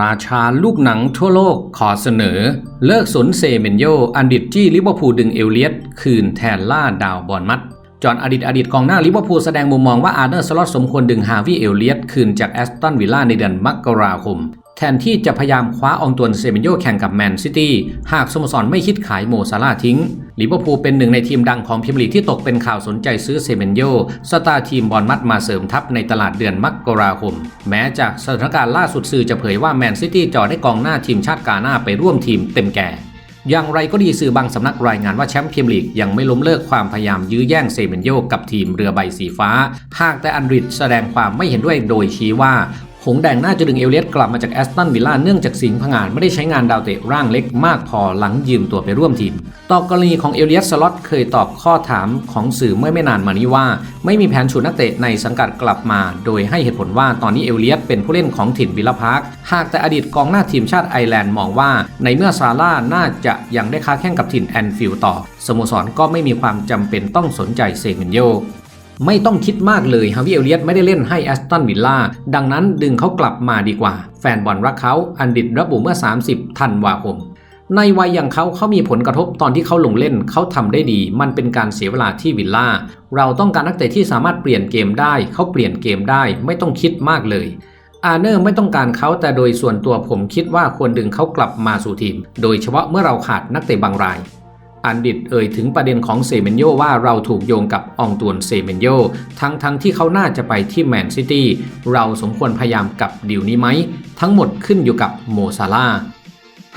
ราชาลูกหนังทั่วโลกขอเสนอ เลิกสนเซเมนโยอันดิตจี้ลิเวอร์พูลดึงเอลเลียตคืนแทนล่าดาวบอลมัดจอห์นอดีตอดีตกองหน้าลิเวอร์พูลแสดงมุมมองว่าอาร์เนอร์สล็อตสมควรดึงฮาวิเอลเลียตคืนจากแอสตันวิลล่าในเดือนมกราคม แทนที่จะพยายามคว้าอองตวนเซเมนโยแข่งกับแมนซิตี้หากสโมสรไม่คิดขายโมซาลาทิ้งลิเวอร์พูลเป็นหนึ่งในทีมดังของพรีเมียร์ลีกที่ตกเป็นข่าวสนใจซื้อเซเมนโยสตาร์ทีมบอลมัดมาเสริมทัพในตลาดเดือนมกราคม แม้จากสถานการณ์ล่าสุดสื่อจะเผยว่าแมนซิตี้จอได้กองหน้าทีมชาติกาหน้าไปร่วมทีมเต็มแก่อย่างไรก็ดีสื่อบางสำนักรายงานว่าแชมป์พรีเมียร์ลีกยังไม่ล้มเลิกความพยายามยื้อแย่งเซเมนโยกับทีมเรือใบสีฟ้า หากแต่อันริดแสดงความไม่เห็นด้วยโดยชี้ว่า หงแดงน่าจะดึงเอลเลียตกลับมาจากแอสตันวิลล่าเนื่องจากสิงห์ผงานไม่ได้ใช้งานดาวเตะร่างเล็กมากพอหลังยืมตัวไปร่วมทีม ต่อกรณีของเอลเลียตสล็อตเคยตอบข้อถามของสื่อเมื่อไม่นานมานี้ว่า ไม่มีแผนชูนักเตะในสังกัดกลับมา โดยให้เหตุผลว่าตอนนี้เอลเลียตเป็นผู้เล่นของถิ่นวิลล่าพาร์คหากแต่อดีตกองหน้าทีมชาติไอร์แลนด์มองว่า ในเมื่อซาร่าน่าจะยังได้ค้าแข่งกับถิ่นแอนฟิลด์ต่อสโมสรก็ไม่มีความจำเป็นต้องสนใจเซเมนโย ไม่ต้องคิดมากเลยฮาวิเอลเลียตไม่ได้เล่นให้แอสตันวิลล่าดังนั้นดึงเขากลับมาดีกว่า แฟนบอลรักเขาอันดิดระบุเมื่อ 30 ธันวาคม ในวัยอย่างเขาเขามีผลกระทบตอนที่เขาลงเล่นเขาทำได้ดี มันเป็นการเสียเวลาที่วิลล่าเราต้องการนักเตะที่สามารถเปลี่ยนเกมได้ เขาเปลี่ยนเกมได้ ไม่ต้องคิดมากเลยอาเนอร์ไม่ต้องการเขาแต่โดยส่วนตัวผมคิดว่าควรดึงเขากลับมาสู่ทีม โดยเฉพาะเมื่อเราขาดนักเตะบางราย อันดิตเอ่ยถึงประเด็นของเซเมนโยว่าเราถูกโยงกับอองตวนเซเมนโยทั้งทั้งที่เขาน่าจะไปที่แมนซิตี้เราสมควรพยายามกับดีลนี้ไหม ทั้งหมดขึ้นอยู่กับโมซาลา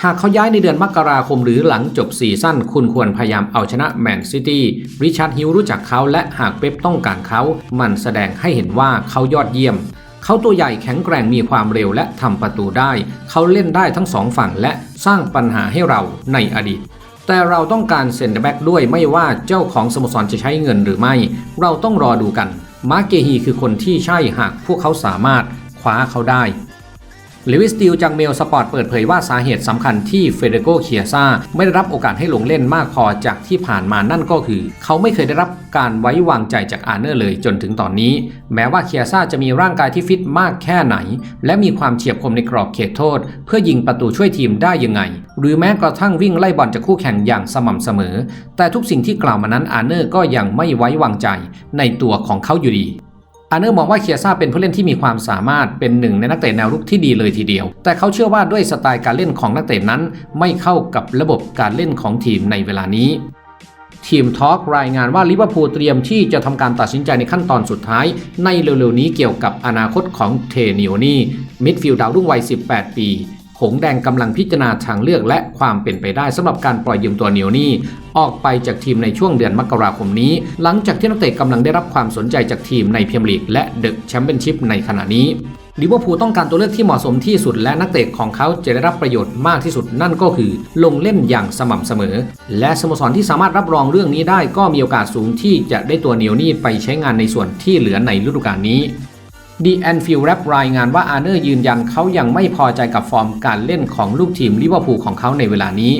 หากเขาย้ายในเดือนมกราคมหรือหลังจบซีซั่นคุณควรพยายามเอาชนะแมนซิตี้ริชาร์ดฮิลรู้จักเขาและหากเป๊ปต้องการเขา มันแสดงให้เห็นว่าเขายอดเยี่ยม เขาตัวใหญ่แข็งแกร่งมีความเร็วและทำประตูได้ เขาเล่นได้ทั้งสองฝั่งและสร้างปัญหาให้เราในอดีต แต่เราต้องการเซ็นเตอร์แบ็กด้วยไม่ว่าเจ้าของสโมสรจะใช้เงินหรือไม่ เราต้องรอดูกัน มาร์เกฮีคือคนที่ใช่หากพวกเขาสามารถคว้าเขาได้ ลวิสติลจากเมลสปอร์ตเปิดเผยว่าสาเหตุสำคัญที่เฟเดโกเคียซาไม่ได้รับโอกาสให้ลงเล่นมากพอจากที่ผ่านมานั่นก็คือ เขาไม่เคยได้รับการไว้วางใจจากอาร์เนอร์เลยจนถึงตอนนี้ แม้ว่าเคียซาจะมีร่างกายที่ฟิตมากแค่ไหน และมีความเฉียบคมในกรอบเขตโทษ เพื่อยิงประตูช่วยทีมได้ยังไง หรือแม้กระทั่งวิ่งไล่บอลจากคู่แข่งอย่างสม่ำเสมอ แต่ทุกสิ่งที่กล่าวมานั้นอาร์เนอร์ก็ยังไม่ไว้วางใจ ในตัวของเขาอยู่ดี อาเนอร์มองว่าเคียซ่าเป็นผู้เล่นที่มีความสามารถเป็นหนึ่งในนักเตะแนวรุกที่ดีเลยทีเดียว แต่เขาเชื่อว่าด้วยสไตล์การเล่นของนักเตะนั้น ไม่เข้ากับระบบการเล่นของทีมในเวลานี้ทีมทอล์กรายงานว่าลิเวอร์พูลเตรียมที่จะทำการตัดสินใจในขั้นตอนสุดท้าย ในเร็วๆนี้เกี่ยวกับอนาคตของเทนิโอนี่มิดฟิลด์ดาวรุ่งวัย 18 ปี หงแดงกำลังพิจารณาทางเลือกและความเป็นไปได้สำหรับการปล่อยยืมตัวเนียวนี่ออกไปจากทีมในช่วงเดือนมกราคมนี้ หลังจากที่นักเตะกำลังได้รับความสนใจจากทีมในพรีเมียร์ลีกและเดอะแชมเปี้ยนชิพในขณะนี้ลิเวอร์พูลต้องการตัวเลือกที่เหมาะสมที่สุดและนักเตะของเขาจะได้รับประโยชน์มากที่สุดนั่นก็คือ ลงเล่นอย่างสม่ำเสมอ และสโมสรที่สามารถรับรองเรื่องนี้ได้ก็มีโอกาสสูงที่จะได้ตัวเนียวนี่ไปใช้งานในส่วนที่เหลือในฤดูกาลนี้ ดีแอนฟิลแรปรายงานว่าอาร์เนอร์ยืนยันเขายังไม่พอใจกับฟอร์มการเล่นของลูกทีมลิเวอร์พูลของเขาในเวลานี้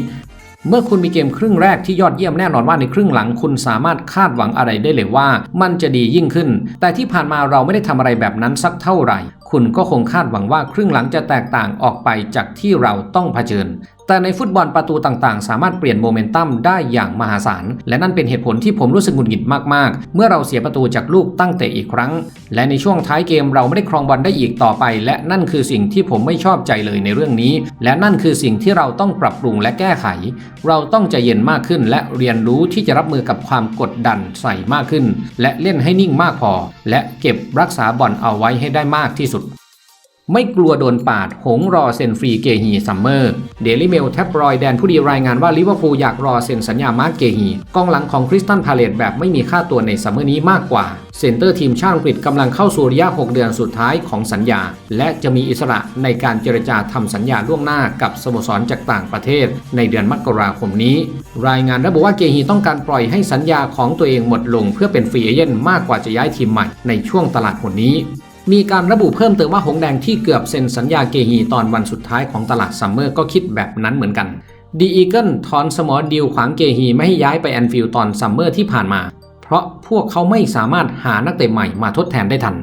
เมื่อคุณมีเกมครึ่งแรกที่ยอดเยี่ยมแน่นอนว่าในครึ่งหลังคุณสามารถคาดหวังอะไรได้เลยว่า มันจะดียิ่งขึ้น แต่ที่ผ่านมาเราไม่ได้ทำอะไรแบบนั้นสักเท่าไหร่ คุณก็คงคาดหวังว่าครึ่งหลังจะแตกต่างออกไปจากที่เราต้องเผชิญ แต่ในฟุตบอลประตูต่างๆ สามารถเปลี่ยนโมเมนตัมได้อย่างมหาศาล และนั่นเป็นเหตุผลที่ผมรู้สึกหงุดหงิดมากๆ เมื่อเราเสียประตูจากลูกตั้งเตะอีกครั้ง และในช่วงท้ายเกมเราไม่ได้ครองบอลได้อีกต่อไป และนั่นคือสิ่งที่ผมไม่ชอบใจเลยในเรื่องนี้ และนั่นคือสิ่งที่เราต้องปรับปรุงและแก้ไข เราต้องใจเย็นมากขึ้น และเรียนรู้ที่จะรับมือกับความกดดันใส่มากขึ้น และเล่นให้นิ่งมากพอ และเก็บรักษาบอลเอาไว้ให้ได้มากที่สุด ไม่กลัวโดนปาด หงรอเซ็นฟรีเกฮีซัมเมอร์ เดลิเมลแท็บรอยแดนผู้ดีรายงานว่าลิเวอร์พูลอยากรอเซ็นสัญญามาร์กเกฮีกองหลังของคริสตันพาเลตแบบไม่มีค่าตัวในซัมเมอร์นี้มากกว่า เซนเตอร์ทีมชาติอังกฤษกำลังเข้าสู่ระยะ 6 เดือนสุดท้ายของสัญญา และจะมีอิสระในการเจรจาทำสัญญาล่วงหน้ากับสโมสรจากต่างประเทศ ในเดือนมกราคมนี้ รายงานระบุว่าเกฮีต้องการปล่อยให้สัญญาของตัวเองหมดลง เพื่อเป็นฟรีเอเจนต์มากกว่าจะย้ายทีมใหม่ในช่วงตลาดหนนี้ มีการระบุเพิ่มเติมว่าหงแดงที่เกือบเซ็นสัญญาเกฮีตอนวันสุดท้ายของตลาดซัมเมอร์ก็คิดแบบนั้นเหมือนกันดีอีเกิลทอนสมอลดิวขวางเกฮีไม่ให้ย้ายไปแอนฟิลด์ตอนซัมเมอร์ที่ผ่านมา เพราะพวกเขาไม่สามารถหานักเตะใหม่มาทดแทนได้ทัน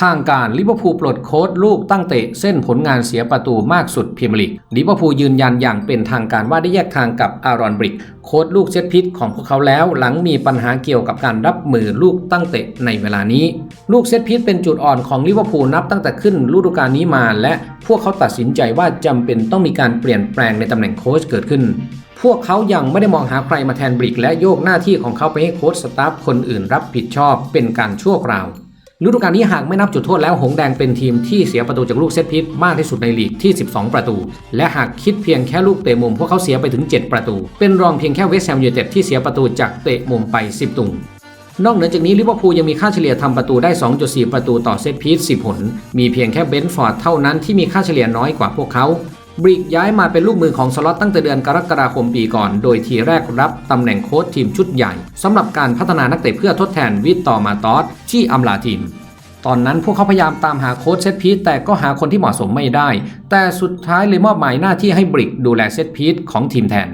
ทางการลิเวอร์พูลปลดโค้ดลูกตั้งเตะเส้นผลงานเสียประตูมากสุดพรีเมียร์ลีกลิเวอร์พูลยืนยันอย่างเป็นทางการว่าได้แยกทางกับอารอนบริกโค้ดลูกเซตพิษของพวกเขาแล้ว หลังมีปัญหาเกี่ยวกับการรับมือลูกตั้งเตะในเวลานี้ ลูกเซตพิษเป็นจุดอ่อนของลิเวอร์พูลนับตั้งแต่ขึ้นฤดูกาลนี้มา และพวกเขาตัดสินใจว่าจำเป็นต้องมีการเปลี่ยนแปลงในตำแหน่งโค้ชเกิดขึ้นพวกเขายังไม่ได้มองหาใครมาแทนบริกและโยกหน้าที่ของเขาไปให้โค้ชสตาฟคนอื่นรับผิดชอบเป็นการชั่วคราว ฤดูกาลนี้หากไม่นับจุดโทษแล้วหงแดงเป็นทีมที่เสียประตูจากลูกเซตพิษมากที่สุดในลีกที่ 12 ประตู และหากคิดเพียงแค่ลูกเตะมุมพวกเขาเสียไปถึง 7 ประตู เป็นรองเพียงแค่เวสต์แฮมยูไนเต็ดที่เสียประตูจากเตะมุมไป 10 ตุงนอกเหนือจากนี้ลิเวอร์พูลยังมีค่าเฉลี่ยทำประตูได้ 2.4 ประตูต่อเซตพีซ10 ผล มีเพียงแค่เบนฟอร์ดเท่านั้นที่มีค่าเฉลี่ยน้อยกว่าพวกเขา บริกย้ายมาเป็นลูกมือของสล็อตตั้งแต่เดือนกรกฎาคมปีก่อน โดยทีแรกรับตำแหน่งโค้ชทีมชุดใหญ่สำหรับการพัฒนานักเตะเพื่อทดแทนวิตตอร์มาตอสที่อำลาทีม ตอนนั้นพวกเขาพยายามตามหาโค้ชเซตพีซแต่ก็หาคนที่เหมาะสมไม่ได้ แต่สุดท้ายเลยมอบหมายหน้าที่ให้บริกดูแลเซตพีซของทีมแทน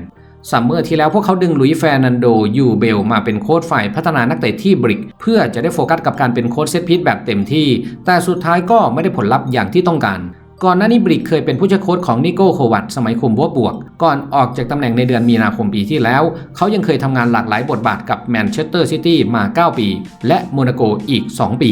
ซัมเมอร์ที่แล้วพวกเขาดึงลุยแฟร์นันโดยูเบลมาเป็นโค้ชฝ่ายพัฒนานักเตะที่บริก เพื่อจะได้โฟกัสกับการเป็นโค้ชเซตพีซแบบเต็มที่ แต่สุดท้ายก็ไม่ได้ผลลัพธ์อย่างที่ต้องการ ก่อนหน้านี้บริกเคยเป็นผู้ช่วยโค้ชของนิโก้โควัตสมัยคุมบัวบวก ก่อนออกจากตำแหน่งในเดือนมีนาคมปีที่แล้ว เขายังเคยทำงานหลากหลายบทบาทกับแมนเชสเตอร์ซิตี้มา 9 ปี และโมนาโกอีก 2 ปี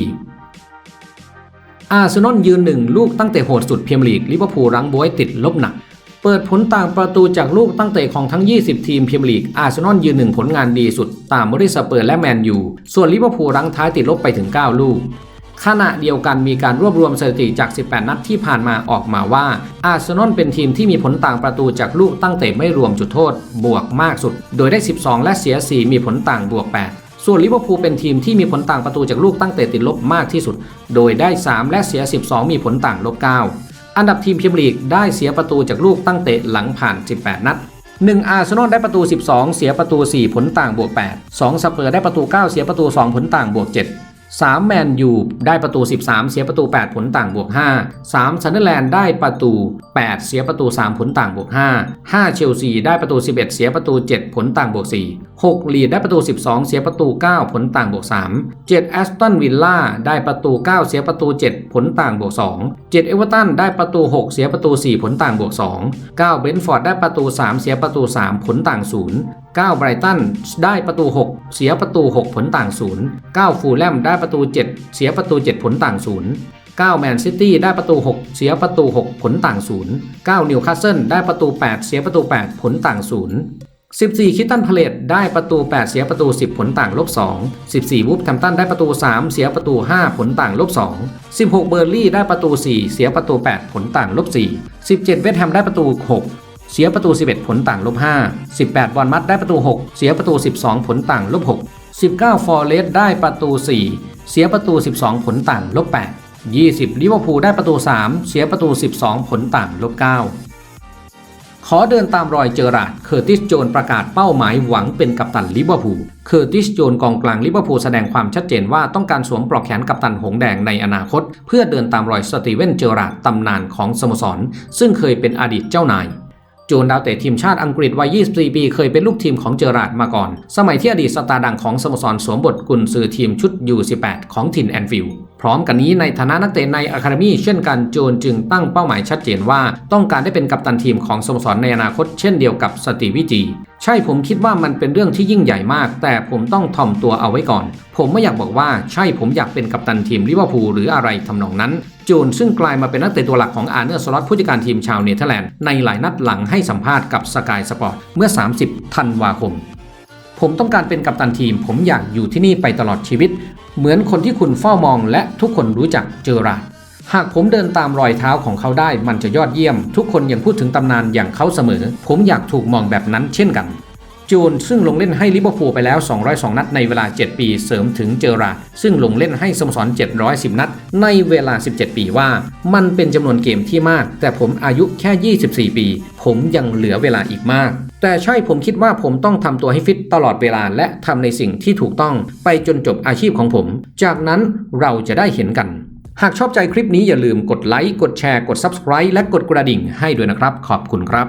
อาร์เซนอลยืนหนึ่งลูกตั้งแต่โหดสุดเพียมลีกลิเวอร์พูลรั้งบวยติดลบหนัก เปิดผลต่างประตูจากลูกตั้งเตะของทั้ง 20 ทีมพรีเมียร์ลีกอาร์เซนอลยืนหนึ่งผลงานดีสุด ตามบริสเปอร์และแมนยูส่วนลิเวอร์พูลรั้งท้ายติดลบไปถึง 9 ลูก ขณะเดียวกันมีการรวบรวมสถิติจาก 18 นัดที่ผ่านมาออกมาว่า อาร์เซนอลเป็นทีมที่มีผลต่างประตูจากลูกตั้งเตะไม่รวมจุดโทษ บวกมากสุด โดยได้ 12 และเสีย 4 มีผลต่างบวก 8 ส่วนลิเวอร์พูลเป็นทีมที่มีผลต่างประตูจากลูกตั้งเตะติดลบมากที่สุด โดยได้ 3 และเสีย 12 มีผลต่างลบ 9 อันดับทีมพรีเมียร์ลีกได้เสียประตูจากลูกตั้งเตะหลังผ่าน 18 นัด1อาร์เซนอลได้ประตู 12 เสียประตู 4 ผลต่างบวก 8 2สเปอร์ได้ประตู 9 เสียประตู 2 ผลต่างบวก 7 3 แมนยูได้ประตู 13 เสียประตู 8 ผลต่างบวก 5 3ซันเดอร์แลนด์ได้ประตู 8 เสียประตู 3 ผลต่างบวก 5 5 เชลซีได้ประตู 11 เสียประตู 7 ผลต่างบวก 4 6 ลีดได้ประตู 12 เสียประตู 9 ผลต่างบวก 3 7 แอสตันวิลล่าได้ประตู 9 เสียประตู 7 ผลต่างบวก 2 7 เอเวอร์ตันได้ประตู 6 เสียประตู 4 ผลต่างบวก 2 9 เบนฟอร์ดได้ประตู 3 เสียประตู 3 ผลต่าง 0 9ไบรตันได้ประตู 6 เสียประตู 6 ผลต่าง0 9ฟูลแลมได้ประตู 7 เสียประตู 7 ผลต่าง0 9แมนซิตี้ได้ประตู 6 เสียประตู 6 ผลต่าง0 9นิวคาสเซิลได้ประตู 8 เสียประตู 8 ผลต่าง0 14 คิตตันพาเลตได้ประตู 8 เสียประตู 10 ผลต่างลบ 2 14 วูฟแฮมตันได้ประตู 3 เสียประตู 5 ผลต่างลบ 2 16 เบอร์ลี่ได้ประตู 4 เสียประตู 8 ผลต่างลบ 4 17 เวสต์แฮมได้ประตู 6 เสียประตู 11 ผลต่างลบ5 18 บอลมัดได้ประตู 6 เสียประตู 12 ผลต่างลบ6 19 ฟอร์เรสได้ประตู 4 เสียประตู 12 ผลต่างลบ8 20 ลิเวอร์พูลได้ประตู 3 เสียประตู 12 ผลต่างลบ9 ขอเดินตามรอยเจอราร์ดเคอร์ติส โจนประกาศเป้าหมายหวังเป็นกัปตันลิเวอร์พูล เคอร์ติส โจนกองกลางลิเวอร์พูลแสดงความชัดเจนว่าต้องการสวมปลอกแขนกัปตันหงแดงในอนาคต เพื่อเดินตามรอยสตีเวน เจอราร์ดตำนานของสโมสร ซึ่งเคยเป็นอดีตเจ้านาย จนดาวเตะทีมชาติอังกฤษวัย 24 ปี เคยเป็นลูกทีมของเจอราร์ดมาก่อน สมัยที่อดีตสตาร์ดังของสโมสรสวมบทกุนซือทีมชุด U18 ของถิ่นแอนฟิลด์พร้อมกันนี้ในฐานะนักเตะในอะคาเดมีเช่นกันโจนจึงตั้งเป้าหมายชัดเจนว่า ต้องการได้เป็นกัปตันทีมของสโมสรในอนาคตเช่นเดียวกับสตีวิจีใช่ผมคิดว่ามันเป็นเรื่องที่ยิ่งใหญ่มาก แต่ผมต้องถ่อมตัวเอาไว้ก่อน ผมไม่อยากบอกว่าใช่ผมอยากเป็นกัปตันทีมลิเวอร์พูลหรืออะไรทำนองนั้น จูนซึ่งกลายมาเป็นนักเตะตัวหลักของอาร์เนอร์สล็อตผู้จัดการทีมชาวเนเธอร์แลนด์ในหลายนัดหลังให้สัมภาษณ์กับสกายสปอร์ตเมื่อ 30 ธันวาคม ผมต้องการเป็นกัปตันทีม ผมอยากอยู่ที่นี่ไปตลอดชีวิต เหมือนคนที่คุณเฝ้ามองและทุกคนรู้จักเจอราดหากผมเดินตามรอยเท้าของเขาได้มันจะยอดเยี่ยม ทุกคนยังพูดถึงตำนานอย่างเขาเสมอ ผมอยากถูกมองแบบนั้นเช่นกัน จูนซึ่งลงเล่นให้ลิเวอร์พูลไปแล้ว 202 นัดในเวลา 7 ปี เสริมถึงเจอรา ซึ่งลงเล่นให้สโมสร 710 นัดในเวลา 17 ปีว่า มันเป็นจำนวนเกมที่มาก แต่ผมอายุแค่ 24 ปี ผมยังเหลือเวลาอีกมาก แต่ใช่ผมคิดว่าผมต้องทำตัวให้ฟิตตลอดเวลาและทำในสิ่งที่ถูกต้องไปจนจบอาชีพของผม จากนั้นเราจะได้เห็นกันหากชอบใจคลิปนี้อย่าลืมกดไลค์ กดแชร์ กด Subscribe และกดกระดิ่งให้ด้วยนะครับ ขอบคุณครับ